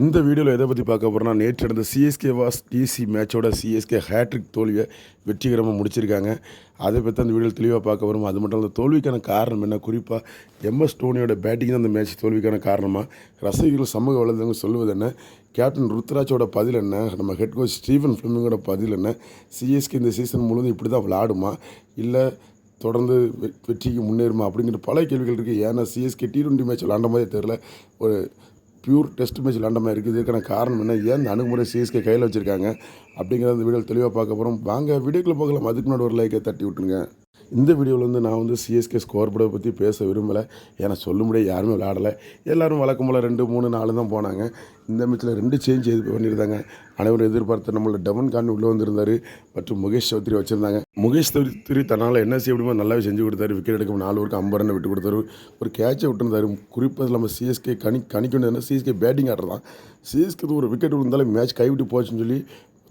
இந்த வீடியோவில் எதை பற்றி பார்க்க போகிறோம்னா நேற்று நடந்த சிஎஸ்கே வாஸ் டிசி மேட்சோட சிஎஸ்கே ஹேட்ரிக் தோல்வியை வெற்றிகரமாக முடிச்சிருக்காங்க. அதை பற்றி அந்த வீடியோவில் தெளிவாக பார்க்க வரும்? அது மட்டும் இல்லாமல் தோல்விக்கான காரணம் என்ன? குறிப்பாக எம்எஸ் டோனியோட பேட்டிங் தான் அந்த மேட்ச் தோல்விக்கான காரணமாக ரசிகர்கள் சமூக வலைதளங்கள் சொல்லுவது என்ன? கேப்டன் ருத்ராஜோட பதில் என்ன? நம்ம ஹெட் கோச் ஸ்டீஃபன் ஃபிலிமிங்கோட பதில் என்ன? சிஎஸ்கே இந்த சீசன் முழுவதும் இப்படி தான் விளாடுமா இல்லை தொடர்ந்து வெ- வெற்றிக்கு முன்னேறுமா? அப்படிங்கிற பல கேள்விகள் இருக்குது ஏன்னா சிஎஸ்கே டி டுவெண்ட்டி மேட்ச் விளாண்ட மாதிரி தெரில ஒரு பியூர் டெஸ்ட் மேட்ச் விளாண்ட மாதிரி இருக்குது. இதுக்கான காரணம் என்ன? ஏன் இந்த அணுகுமுறை சிஎஸ்கே கையில் வச்சுருக்காங்க? அப்படிங்கிறத இந்த வீடியோவில் தெளிவாக பார்க்க போகிறோம் வாங்க வீடியோக்குள்ளே பார்க்கலாம் அதுக்கு முன்னாடி ஒரு லைக்கை தட்டி விட்டுருங்க. இந்த வீடியோவில் வந்து நான் வந்து சிஎஸ்கே ஸ்கோர் போர்டை பற்றி பேச விரும்பலை. ஏன்னா சொல்ல முடியாது யாருமே விளையாடலை. எல்லோரும் வழக்கம் போல் ரெண்டு மூணு நாலு தான் போனாங்க. இந்த மேட்ச்சில் ரெண்டு சேஞ்ச் எது பண்ணியிருந்தாங்க அனைவரும் எதிர்பார்த்த நம்மளோட டெவன் கான் உள்ளே வந்திருந்தார். மற்றும் முகேஷ் சௌத்ரி வச்சுருந்தாங்க. முகேஷ் சௌத்ரி தன்னால் என்ன செய்ய முடியுமோ நல்லாவே செஞ்சு கொடுத்தாரு. விக்கெட் எடுக்க நாலு ஓவருக்கு ஐம்பது ரன் விட்டு கொடுத்தாரு. ஒரு கேட்சை விட்டுருந்தாரு. குறிப்பாக நம்ம சிஎஸ்கே கணி கணிக்கணும் சிஎஸ்கே பேட்டிங் ஆடுறது தான் சிஎஸ்கே ஒரு விக்கெட் விழுந்தாலும் மேட்ச் கைவிட்டு போச்சுன்னு சொல்லி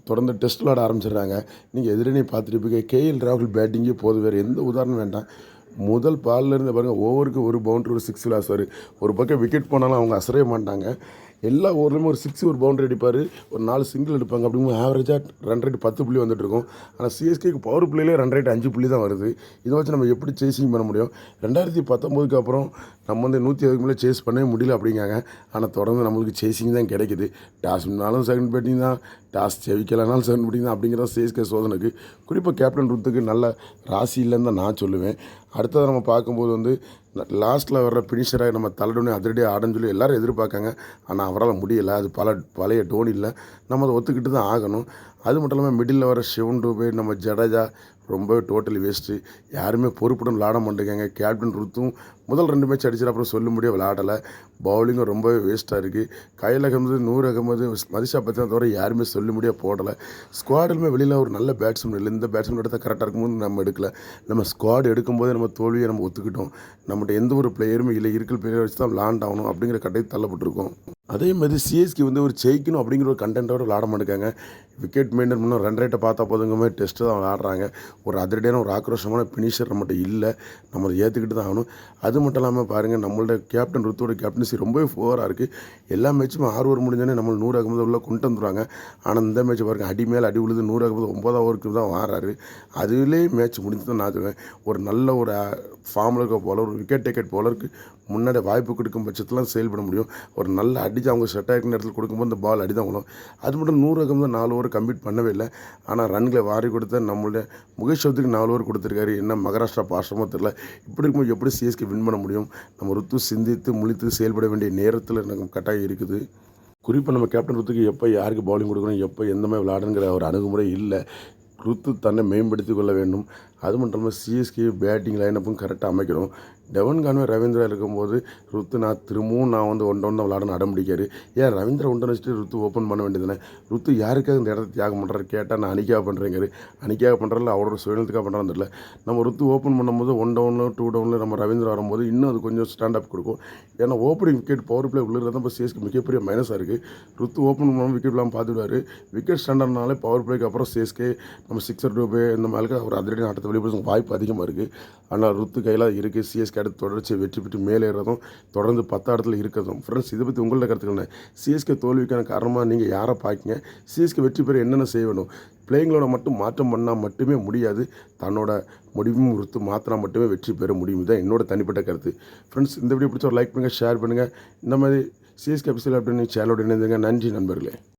தொடர்ந்து டெஸ்ட் விளாட ஆரம்பிச்சிடுறாங்க. நீங்கள் எதிரணி பார்த்துருப்பீங்க கேஎல் ராகுல் பேட்டிங்கே போதும் வேறு எந்த உதாரணம் வேண்டாம். முதல் பாலில் இருந்து பாருங்கள் ஓவருக்கு ஒரு பவுண்டரி ஒரு சிக்ஸ் விளாசுவார் ஒரு பக்கம் விக்கெட் போனாலும் அவங்க அசரவே மாட்டாங்க. எல்லா ஓவர்லையுமே ஒரு சிக்ஸ் ஒரு பவுண்டரி அடிப்பார். ஒரு நாலு சிங்கிள் எடுப்பாங்க. அப்படிங்கும்போது ஆவரேஜாக ரன் ரேட் பத்து புள்ளி வந்துட்டு இருக்கும். ஆனால் சிஎஸ்கேக்கு பவர் பிள்ளையிலே ரன் ரேட் அஞ்சு புள்ளி தான் வருது. இதை வச்சு நம்ம எப்படி சேசிங் பண்ண முடியும்? ரெண்டாயிரத்தி பத்தொம்போதுக்கு அப்புறம் நம்ம வந்து நூற்றி அதுக்கு மேலே சேஸ் பண்ணவே முடியல அப்படிங்காங்க. ஆனால் தொடர்ந்து நம்மளுக்கு சேசிங் தான் கிடைக்குது. டாஸ் முன்னாலும் செகண்ட் பேட்டிங் தான். டாஸ் ஜெயிக்கலைனாலும் செகண்ட் பேட்டிங் தான் அப்படிங்கிற சிஎஸ்கே சோதனைக்கு. குறிப்பாக கேப்டன் ருத்துக்கு நல்ல ராசி இல்லைன்னு தான் நான் சொல்லுவேன். அடுத்தது நம்ம பார்க்கும்போது வந்து லாஸ்ட்டில் வர்ற ஃபினிஷராக நம்ம தள்ளடணும் அதிரடியாக ஆடன்னு சொல்லி எல்லோரும் எதிர்பார்க்காங்க. ஆனால் அவரால் முடியலை. அது பல பழைய டோனி இல்லை. நம்ம அதை ஒத்துக்கிட்டு தான் ஆகணும். அது மட்டும் இல்லாமல் மிடில் வர சிவன் டூபே நம்ம ஜடேஜா ரொம்ப டோட்டலி வேஸ்ட்டு யாருமே பொறுப்புடன் விளாட மாட்டேங்காங்க கேப்டன் ருத்தும் முதல் ரெண்டு மேட்ச் அடிச்சிட அப்புறம் சொல்ல முடிய விளாடலை. பவுலிங்கும் ரொம்பவே வேஸ்ட்டாக இருக்குது கையில் அகமது நூறு அகமது மதிஷா பற்றின தவிர யாருமே சொல்ல முடிய போடலை. ஸ்குவாடுமே வெளியில் ஒரு நல்ல பேட்ஸ்மேன் இல்லை. இந்த பேட்ஸ்மேன் எடுத்தால் கரெக்டாக இருக்கும்போது நம்ம எடுக்கல. நம்ம ஸ்குவாட் எடுக்கும்போது நம்ம தோல்வியை நம்ம ஒத்துக்கிட்டோம். நம்மகிட்ட எந்த ஒரு பிளேயருமே இல்லை. இருக்கிற பிளேயர் வச்சு தான் லேண்ட் ஆகணும் அப்படிங்கிற கட்டையை தள்ளப்பட்டிருக்கோம். அதே மாதிரி சிஎஸ்கே வந்து ஒரு ஜெயிக்கணும் அப்படிங்கிற ஒரு கண்டென்ட்டோட விளாட மாட்டேங்காங்க விக்கெட் மெயின்டைன் பண்ண ரன் ரேட்டை பார்த்தா போதுங்க மாதிரி டெஸ்ட்டு தான் விளாட்றாங்க ஒரு அதிரடியான ஒரு ஆக்ரோஷமான ஃபினிஷர் நம்மகிட்ட இல்லை. நம்ம அதை ஏற்றுக்கிட்டு தான் ஆகணும். அது மட்டும் இல்லாமல் பாருங்கள் நம்மளோட கேப்டன் ருத்தோட கேப்டன்சி ரொம்பவே ஃபோராக இருக்குது எல்லா மேட்சும் ஆறு ஓவர் முடிஞ்சோடனே நம்ம நூறு அகமது உள்ள கொண்டு வந்துடுவாங்க ஆனால் இந்த மேட்ச் பாருங்கள் அடி மேலே அடி விழுது நூறு அகமது ஒன்பதாம் ஓவருக்கு தான் வாராரு. அதுலேயே மேட்ச் முடிஞ்சு தான் நான் சொல்லுவேன். ஒரு நல்ல ஒரு ஃபார்மில் இருக்க போல ஒரு விக்கெட் டேக்கெட் போலருக்கு முன்னாடி வாய்ப்பு கொடுக்கும் பட்சத்தில் செயல்பட முடியும். ஒரு நல்ல அடிச்சு அவங்க செட் ஆகிருக்கிற நேரத்தில் கொடுக்கும்போது இந்த பால் அடி தான் விழும். அது மட்டும் நூறு அகமது நாலு ஓவர் கம்ப்ளீட் பண்ணவே இல்லை. ஆனால் ரன்களை வாரி கொடுத்த நம்மளுடைய முகேஷ் சௌத்ரிக்கு நாலு ஓவர் கொடுத்துருக்காரு. என்ன மகாராஷ்டிரா பாசமோ தெரில இப்படி இருக்கும்போது எப்படி சிஎஸ்கே வின் பண்ண முடியும்? நம்ம ருத்து சிந்தித்து முழித்து செயல்பட வேண்டிய நேரத்தில் எனக்கு கட்டாயம் இருக்குது. குறிப்பாக நம்ம கேப்டன் ருத்துக்கு எப்போ யாருக்கு பவுலிங் கொடுக்கணும் எப்போ எந்த மாதிரி விளாடுங்கிற ஒரு அணுகுமுறை இல்லை. ருத்து தன்னை மேம்படுத்தி கொள்ள வேண்டும். அது மட்டும் இல்லாமல் சிஎஸ்கே பேட்டிங் லைனப்பும் கரெக்டாக அமைக்கணும். டெவன் கான்வே ரவீந்திரா இருக்கும்போது ருத்து நான் திரும்பவும் நான் வந்து ஒன் டவுன் தான் விளாடணும் அடம் ஏன் ரவீந்திரா ஒன் வச்சுட்டு ருத்து ஓப்பன் பண்ண வேண்டியதுனே ருத்து யாருக்காக இந்த இடத்த தியாகம் பண்ணுறாரு கேட்டால் நான் அணிக்காக பண்ணுறேங்காரு அணிக்காக பண்ணுறதில்ல அவரோட சுயநலத்துக்காக பண்ணுறான்னு தெரியல. நம்ம ருத்து ஓப்பன் பண்ணும்போது ஒன் டவுனில் டூ டவுனில் நம்ம ரவீந்திரா வரும்போது இன்னும் அது கொஞ்சம் ஸ்டாண்ட் அப் கொடுக்கும். ஏன்னா ஓப்பனிங் விக்கெட் பவர் பிளே உள்ளது தான் இப்போ சிஎஸ்க்கு மிகப்பெரிய மைனஸாக இருக்குது ருத்து ஓப்பன் பண்ணாமல் விக்கெட் இல்லாமல் பார்த்துடுவார் விக்கெட் ஸ்டாண்டர்ட்னாலே பவர் பிளேக்கு அப்புறம் சிஎஸ்கே நம்ம சிக்ஸர் டூபே இந்த மாதிரி ஒரு அதிரடி ஆட்டத்தை வெளிப்படுத்த வாய்ப்பு அதிகமாக இருக்குது ஆனால் ருத்து கையில் இருக்குது சிஎஸ்கே அடுத்து தொடர்ச்சி வெற்றி பெற்று மேலேறதும் தொடர்ந்து பத்து இடத்துல இருக்கிறதும். ஃப்ரெண்ட்ஸ் இதை பற்றி உங்களோட கருத்துக்கள் சிஎஸ்கே தோல்விக்கான காரணமாக நீங்கள் யாரை பார்க்கிங்க சிஎஸ்கே வெற்றி பெற என்னென்ன செய்ய வேணும் பிளேயிங்களோட மட்டும் மாற்றம் பண்ணால் மட்டுமே முடியாது. தன்னோட முடிவும் ருத்து மாற்றினா மட்டுமே வெற்றி பெற முடியும். இதுதான் என்னோட தனிப்பட்ட கருத்து. ஃப்ரெண்ட்ஸ் இந்த வீடியோ பிடிச்ச ஒரு லைக் பண்ணுங்கள் ஷேர் பண்ணுங்கள் இந்த மாதிரி சிஎஸ்கே எபிசோட் அப்படின்னு சேனலோட இணைந்துங்க நன்றி நண்பர்களே.